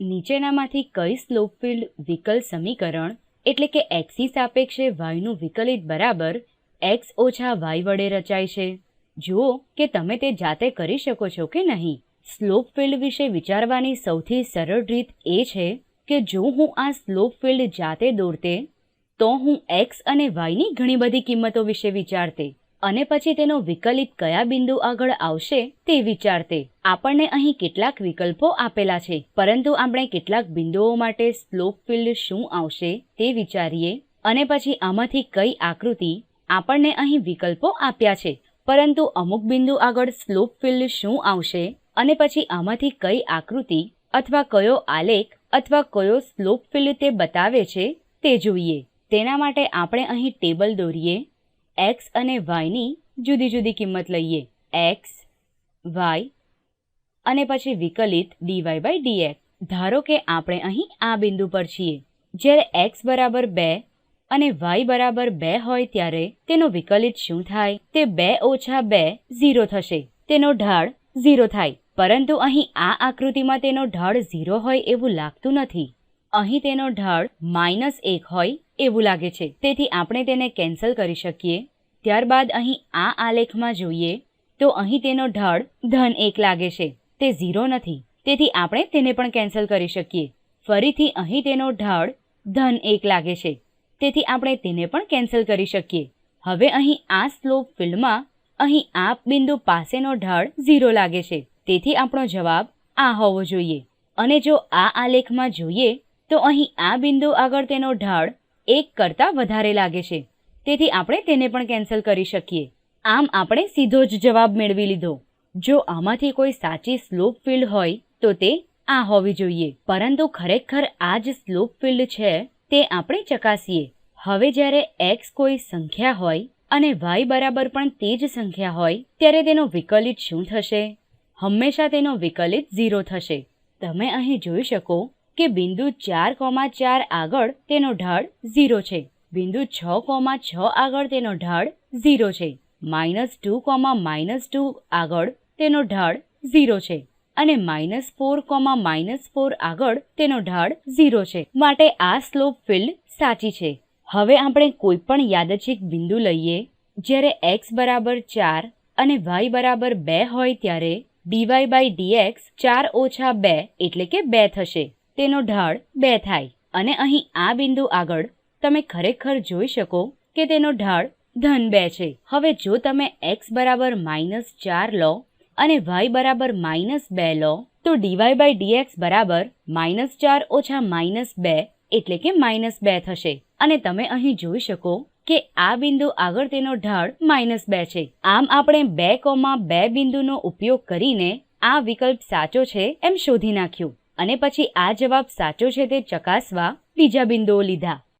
નીચેનામાંથી કઈ slope field વિકલ સમીકરણ, એટલે કે એક્સી સાપેક્ષે વાયનું વિકલિત બરાબર એક્સ ઓછા વાય વડે રચાય છે. જુઓ કે તમે તે જાતે કરી શકો છો કે નહીં. સ્લોપ ફિલ્ડ વિશે વિચારવાની સૌથી સરળ રીત એ છે કે જો હું આ સ્લોપ ફિલ્ડ જાતે દોરતે, તો હું એક્સ અને વાયની ઘણી બધી કિંમતો વિશે વિચારતે. અને પછી તેનો વિકલિત કયા બિંદુ આગળ આવશે તે વિચારતે. આપણને અહીં કેટલાક વિકલ્પો આપેલા છે. પરંતુ આપણે કેટલાક બિંદુઓ માટે સ્લોપ ફિલ્ડ શું આવશે તે વિચારીએ અને પછી આમાંથી કઈ આકૃતિ આપણને અહીં વિકલ્પો આપ્યા છે. પરંતુ અમુક બિંદુ આગળ સ્લોપ ફિલ્ડ શું આવશે અને પછી આમાંથી કઈ આકૃતિ અથવા કયો આલેખ અથવા કયો સ્લોપ ફિલ્ડ તે બતાવે છે તે જોઈએ. તેના માટે આપણે અહીં ટેબલ દોરીએ. એક્સ અને વાયની જુદી જુદી કિંમત લઈએ. એક્સ વાય અને પછી વિકલિત ડીવાય બાય ડીએક્સ ધારો કે આપણે અહીં આ બિંદુ પર છીએ. જ્યારે એક્સ બરાબર બે અને વાય બરાબર બે હોય ત્યારે તેનો વિકલિત શું થાય? તે બે ઓછા બે ઝીરો થશે. તેનો ઢાળ ઝીરો થાય. પરંતુ અહીં આ આકૃતિમાં તેનો ઢાળ ઝીરો હોય એવું લાગતું નથી. અહીં તેનો ઢાળ માઇનસ એક હોય એવું લાગે છે. તેથી આપણે તેને કેન્સલ કરી શકીએ. ત્યારબાદ અહીં આ આલેખમાં જોઈએ તો અહીં તેનો ઢાળ, ધન એક લાગે છે. તે ઝીરો નથી. તેથી આપણે તેને પણ કેન્સલ કરી શકીએ. ફરીથી અહીં તેનો ઢાળ, ધન એક લાગે છે. તેથી આપણે તેને પણ કેન્સલ કરી શકીએ. હવે અહીં આ સ્લોપ ફિલ્ડમાં અહીં આ બિંદુ પાસેનો ઢાળ ઝીરો લાગે છે. તેથી આપણો જવાબ આ હોવો જોઈએ. અને જો આ આલેખમાં જોઈએ તો અહીં આ બિંદુ આગળ તેનો ઢાળ એક કરતાં વધારે લાગે છે. તેથી આપણે તેને પણ કેન્સલ કરી શકીએ. આમ આપણે સીધો જ જવાબ મેળવી લીધો. જો આમાંથી કોઈ સાચી સ્લોપ ફિલ્ડ હોય, તો તે આ હોવી જોઈએ. પરંતુ ખરેખર આ જ સ્લોપ ફિલ્ડ છે, તે આપણે ચકાસીએ. હવે જ્યારે એક્સ કોઈ સંખ્યા હોય અને વાય બરાબર પણ તે જ સંખ્યા હોય, ત્યારે તેનો વિકલિત શું થશે? હંમેશા તેનો વિકલિત ઝીરો થશે. તમે અહીં જોઈ શકો કે બિંદુ ચાર કોમા ચાર આગળ તેનો ઢાળ ઝીરો છે. બિંદુ છ કોમા છ આગળ તેનો ઢાળ ઝીરો છે. Minus two comma minus two આગળ તેનો ઢાળ ઝીરો છે. અને minus four comma minus four આગળ તેનો ઢાળ ઝીરો છે. માટે આ સ્લોપ ફિલ્ડ સાચી છે. હવે આપણે કોઈ પણ યાદચ્છિક બિંદુ લઈએ. જ્યારે એક્સ બરાબર ચાર અને વાય બરાબર બે હોય ત્યારે ડીવાય બાય ડીએક્સ ચાર ઓછા બે એટલે કે બે થશે. તેનો ઢાળ બે થાય. અને અહીં આ બિંદુ આગળ તમે ખરેખર જોઈ શકો કે તેનો ઢાળ ધન બે છે. હવે જો તમે એક્સ બરાબર માઇનસ ચાર લો અને વાય બરાબર માઇનસ બે લો, તો D Y by D X બરાબર માઇનસ ચાર ઓછા માઇનસ બે એટલે કે માઇનસ બે થશે. અને તમે અહીં જોઈ શકો કે આ બિંદુ આગળ તેનો ઢાળ માઇનસ બે છે. આમ આપણે બે કોમાં બે બિંદુનો ઉપયોગ કરીને આ વિકલ્પ સાચો છે એમ શોધી નાખ્યું. અને પછી આ જવાબ સાચો છે તે ચકાસવા બીજા બિંદુઓ લીધા.